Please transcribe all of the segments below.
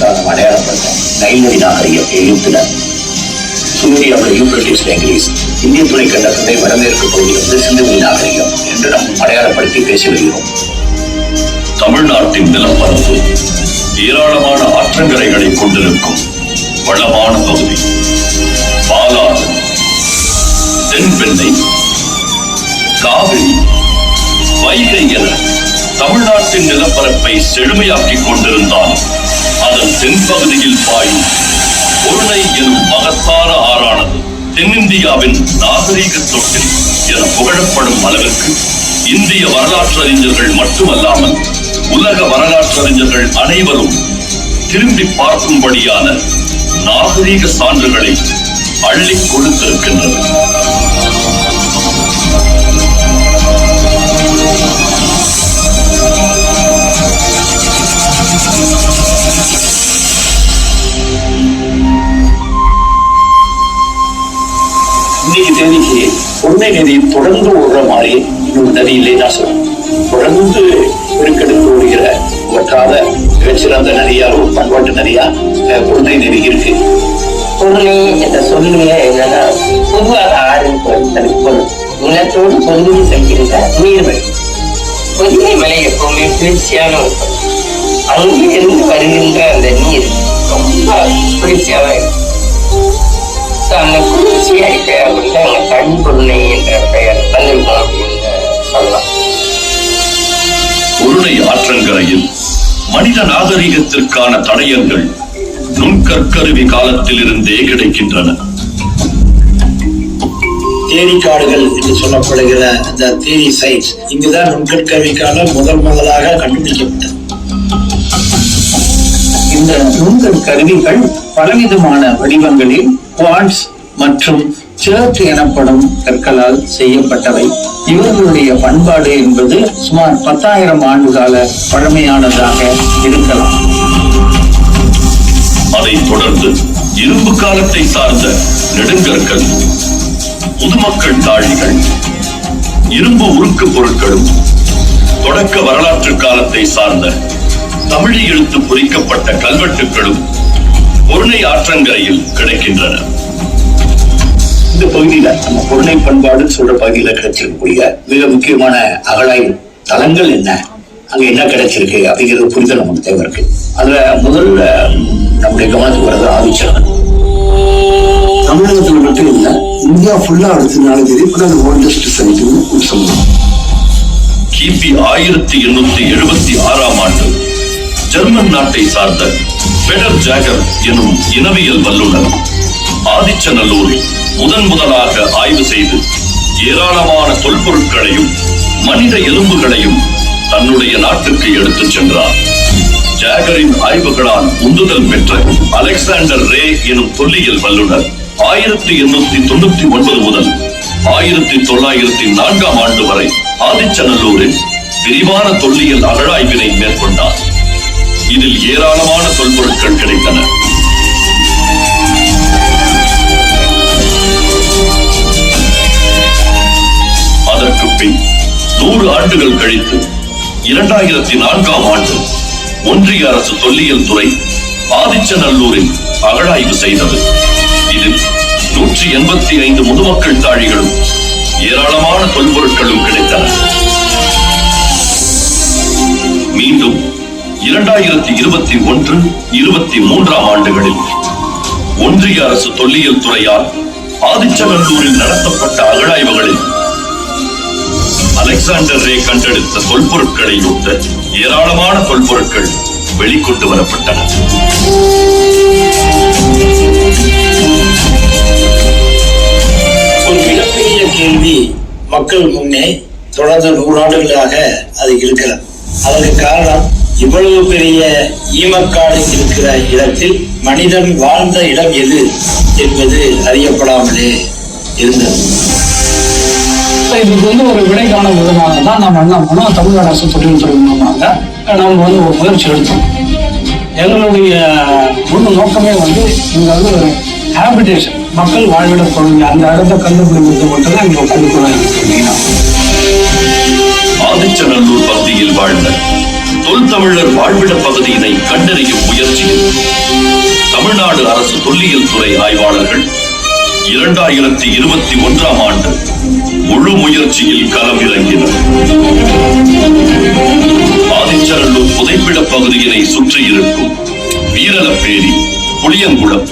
நாகரிகத்தால் அடையாளப்பட்ட நைல்வழி நாகரிக எழுத்தினர் சூரியாவில் யூப்ரட்டிஸ் டெங்கிலிஸ் இந்திய துணை கண்டத்தை வடமேற்கு பகுதி வந்து சிந்துவெளி நாகரிகம் என்று நாம் அடையாளப்படுத்தி பேசி வருகிறோம். தமிழ்நாட்டின் நிலப்பரப்பு ஏராளமான ஆற்றங்கரைகளை கொண்டிருக்கும் வளமான பகுதி. பாலாறு தென்பெண்ணை காவிரி வைகை என தமிழ்நாட்டின் நிலப்பரப்பை செழுமையாக்கிக் கொண்டிருந்தாலும் தென்பகுதியில் பாயும் பொருளை எனும் மகத்தான ஆறானது தென்னிந்தியாவின் நாகரீக தொட்டில் என புகழப்படும் அளவிற்கு இந்திய வரலாற்றறிஞர்கள் மட்டுமல்லாமல் உலக வரலாற்றறிஞர்கள் அனைவரும் திரும்பி பார்க்கும்படியான நாகரீக சான்றுகளை அள்ளி கொடுத்திருக்கின்றது Thank you. தேதிக்கு உண்மை தொடர்ந்து ஓடுற மாதிரி இன்னொரு நதி இல்லைன்னா சொல்லணும் தொடர்ந்து பெருக்கெடுத்து ஓடுகிற வற்றாத மிகச்சிறந்த நதியா ஒரு பண்பாட்டு நதியா அஹ், பொருணை நதி இருக்கு. பொருளை என்ற சொல்லுங்க என்னன்னா பொதுவாக ஆறு பொருள் நிலத்தோடு பொருந்தி செல்கின்ற நீர்வழி பொதுமை மலை எப்பவுமே குளிர்ச்சியான ஒரு பொருள். அங்கே இருந்து வருகின்ற அந்த So, அந்த குளிர்ச்சியா இருக்க வந்து அங்க தனி பொருளை என்ற பெயர் வந்திருக்கும் அப்படின்னு சொல்லலாம். பொருளை ஆற்றங்கரையில் மனித நாகரிகத்திற்கான தடயங்கள் நுண்கற்கருவி காலத்திலிருந்தே கிடைக்கின்றன. தேனீக்காடுகள் என்று சொல்லப்படுகிற அந்த தேனி சைட்ஸ் இங்குதான் நுண்கற்கருவிக்கான முதல் முதலாக கண்டுபிடிக்கப்பட்டது. இந்த நுண்கல் கருவிகள் பலவிதமான வடிவங்களில் குவாட்ஸ் மற்றும் சேர்ச் எனப்படும் கற்களால் செய்யப்பட்டவை. இவர்களுடைய பண்பாடு என்பது சுமார் பத்தாயிரம் ஆண்டு கால பழமையானதாக இருக்கலாம். அதைத் தொடர்ந்து இரும்பு காலத்தை சார்ந்த நெடுங்கற்கள் பொதுமக்கள் தாழிகள் இரும்பு உருக்கு பொருட்களும் தொடக்க வரலாற்று காலத்தை சார்ந்த தமிழி எழுத்து பொறிக்கப்பட்ட கல்வெட்டுகளும் பொருணை ஆற்றங்கரையில் கிடைக்கின்றன. இந்த பகுதியில நம்ம பொருளை பண்பாடுன்னு சொல்ற பகுதியில கிடைச்சிருக்கக்கூடிய மிக முக்கியமான அகழாய்வு தலங்கள் என்ன? அங்க என்ன கிடைச்சிருக்கு அப்படிங்கிறது புரிதல் நமக்கு தேவை இருக்கு. அதுல முதல்ல நம்முடைய கவனத்துக்கு வர்றது ஆதிச்சரகன் தமிழகத்துல மட்டும் இல்ல இந்தியா ஃபுல்லா எடுத்ததுனால தெரியும் இப்ப அது ஓல்டஸ்ட் சைட்டுன்னு சொல்லலாம் கிபி ஆயிரத்தி எண்ணூத்தி எழுபத்தி ஆறாம் ஆண்டு ஜெர்மன் நாட்டை சார்ந்த பெடர் ஜாகர் எனும் இனவியல் வல்லுநர் ஆதிச்சநல்லூரில் முதன் முதலாக ஆய்வு செய்து ஏராளமான தொல்பொருட்களையும் மனித எலும்புகளையும் தன்னுடைய நாட்டுக்கு எடுத்துச் சென்றார். ஜாகரின் ஆய்வுகளால் உந்துதல் பெற்ற அலெக்சாண்டர் ரே எனும் தொல்லியல் வல்லுநர் ஆயிரத்தி எண்ணூத்தி தொண்ணூத்தி ஒன்பது முதல் ஆயிரத்தி தொள்ளாயிரத்தி நான்காம் ஆண்டு வரை ஆதிச்சநல்லூரில் விரிவான தொல்லியல் அகழாய்வினை மேற்கொண்டார். இதில் ஏராளமான தொல்பொருட்கள் கிடைத்தன. அதற்கு பின் நூறு ஆண்டுகள் கழித்து இரண்டாயிரத்தி நான்காம் ஆண்டு ஒன்றிய அரசு தொல்லியல் துறை ஆதிச்சநல்லூரில் அகழாய்வு செய்தது. இதில் நூற்றி எண்பத்தி ஐந்து முதுமக்கள் தாழிகளும் ஏராளமான தொல்பொருட்களும் கிடைத்தன. மீண்டும் இரண்டாயிரத்தி இருபத்தி ஒன்று இருபத்தி மூன்றாம் ஆண்டுகளில் ஒன்றிய அரசு தொல்லியல் துறையால் ஆதிச்சநல்லூரில் நடத்தப்பட்ட அகழாய்வுகளில் அலெக்சாண்டர் ரே கண்டெடுத்த தொல்பொருட்களை ஒத்த ஏராளமான தொல்பொருட்கள் வெளிக்கொண்டு வரப்பட்டன. ஒரு மிகப்பெரிய கேள்வி மக்கள் முன்னே தொடர்ந்து நூறாண்டுகளாக அது இருக்கிறது. அதற்கு காரணம் இவ்வளவு பெரிய ஈமக்காடு இருக்கிற இடத்தில் மனிதன் வாழ்ந்த இடம் எது என்பது அறியப்படாமலே இருந்தது. இதுக்கு வந்து ஒரு விடை காணும் விதமாக தான் நம்ம என்ன பண்ணோம் தமிழ்நாடு அரசு தொழில்துறை மூலமாக நம்ம வந்து ஒரு முயற்சி எடுத்தோம். எங்களுடைய முழு நோக்கமே வந்து இங்க வந்து ஒரு ஹேபிடேஷன் மக்கள் வாழ்விட பகுதி அந்த இடத்த கண்டுபிடிக்கிறது மட்டும்தான் எங்க குறிக்கோளாக இருக்கு ஆதிச்சநல்லூர் பகுதியில் வாழ்ந்த தொல்தமிழர் வாழ்விட பகுதியினை கண்டறியும் முயற்சியில் தமிழ்நாடு அரசு தொல்லியல் துறை ஆய்வாளர்கள் இரண்டாயிரத்தி இருபத்தி ஒன்றாம் ஆண்டு முழு முயற்சியில் களம் இறங்கினர் ஆதிச்சரல்லூர் புதைப்பிட பகுதியினை சுற்றியிருக்கும் வீரலப்பேரி புளியங்குளம்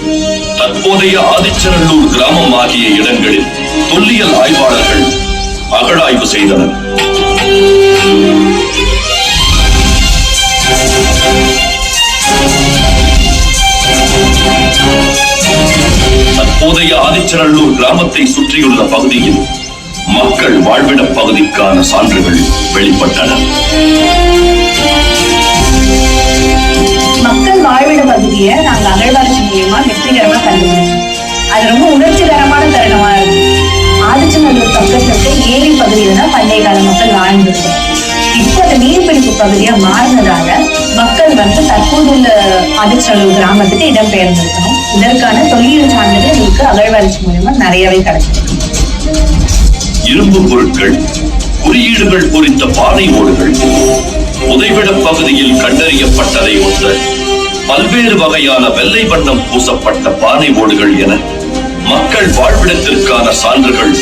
தற்போதைய ஆதிச்சரல்லூர் கிராமம் ஆகிய இடங்களில் தொல்லியல் ஆய்வாளர்கள் அகழாய்வு செய்தனர். தற்போதைய கிராமத்தை சுற்றியுள்ள பகுதியில் மக்கள் வாழ்விட பகுதிக்கான சான்றுகள் வெளிப்பட்டன. மக்கள் வாழ்விட பகுதியை நாங்க அகழ்வாராய்ச்சி மூலியமா வெற்றிகரமா கண்டுபிடிச்சோம். அது ரொம்ப உணர்ச்சிகரமான தருணமா இருக்கு ஆதிச்சநல்லூர் பக்கத்துல இருக்க ஏரி பகுதியில தான் பண்டைய கால மக்கள் வாழ்ந்திருக்கோம் இப்போ அது நீர்பிடிப்பு பகுதியா மாறினதால மக்கள் வந்து தற்போதுள்ள ஆதிச்சநல்லூர் கிராமத்துக்கு இடம்பெயர்ந்திருக்கணும் இதற்கான தொல்லியல் சான்றிதழ் எங்களுக்கு அகழ்வாராய்ச்சி மூலமா நிறையவே கிடைச்சிருக்கு. இரும்பு பொருட்கள் குறியீடுகள் பொறித்த பானை ஓடுகள் புதைவிட பகுதியில் கண்டறியப்பட்டதை ஒத்த பல்வேறு வகையான வெள்ளை வண்ணம் பூசப்பட்ட பானை ஓடுகள் என மக்கள் வாழ்விடத்திற்கான சான்றுகள்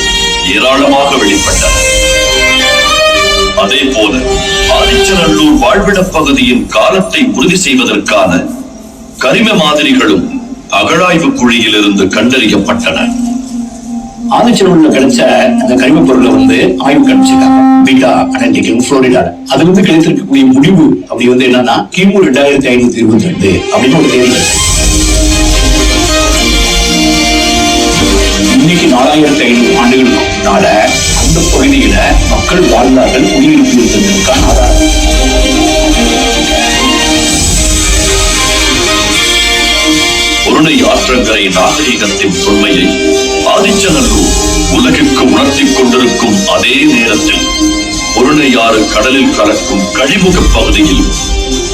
ஏராளமாக வெளிப்பட்டன. அதே போல ஆதிச்சநல்லூர் வாழ்விட பகுதியின் காலத்தை உறுதி செய்வதற்கான கரிம மாதிரிகளும் அகழாய்வு குழியிலிருந்து கண்டறியப்பட்டன. ஆதிச்சநல்லூர்ல கிடைச்ச அந்த கரிம பொருளை வந்து ஆய்வு கணிச்சிருக்காங்க பீட்டா அனண்டிக்கல் புளோரிடால அது வந்து கிடைத்திருக்கக்கூடிய முடிவு அப்படி வந்து என்னன்னா கிமு ரெண்டாயிரத்தி ஐநூத்தி இருபத்தி ரெண்டு அப்படின்னு ஒரு தேதி பொருணை ஆற்றங்கரை நாகரிகத்தின் தொன்மையை ஆதிச்சநல்லூர் உலகிற்கு உணர்த்திக் கொண்டிருக்கும் அதே நேரத்தில் பொருணையாறு கடலில் கலக்கும் கழிமுக பகுதியில்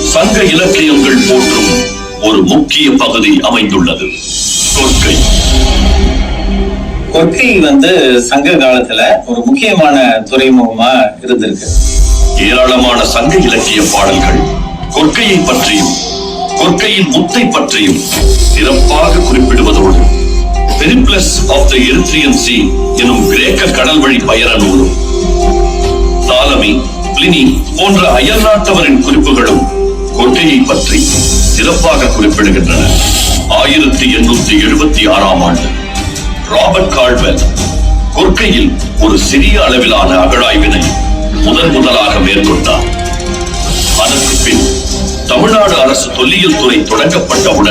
சங்க இலக்கியங்கள் போற்றும் ஒரு முக்கிய பகுதி அமைந்துள்ளது. கொற்கை. கொற்கை வந்து சங்க காலத்துல ஒரு முக்கியமான துறைமுகமா இருந்திருக்கு. ஏராளமான சங்க இலக்கிய பாடல்கள் கொற்கையை பற்றியும் கொற்கையின் முத்தை பற்றியும் சிறப்பாக குறிப்பிடுவதோடு Periplus of the Erythraean sea எனும் கிரேக்க கடல் வழி பயண நூலும் தாலமி பிளினி போன்ற அயல்நாட்டவரின் குறிப்புகளும் கொற்கையை பற்றி சிறப்பாக குறிப்பிடுகின்றன. ஆயிரத்தி எண்ணூத்தி எழுபத்தி ஆறாம் ஆண்டு ராபர்ட் கால்வெல் கொற்கையில் ஒரு சிறிய அளவிலான அகழாய்வினை முதன் முதலாக மேற்கொண்டார். அதற்கு பின் தமிழ்நாடு அரசு தொல்லியல் துறை தொடங்கப்பட்டவுடன்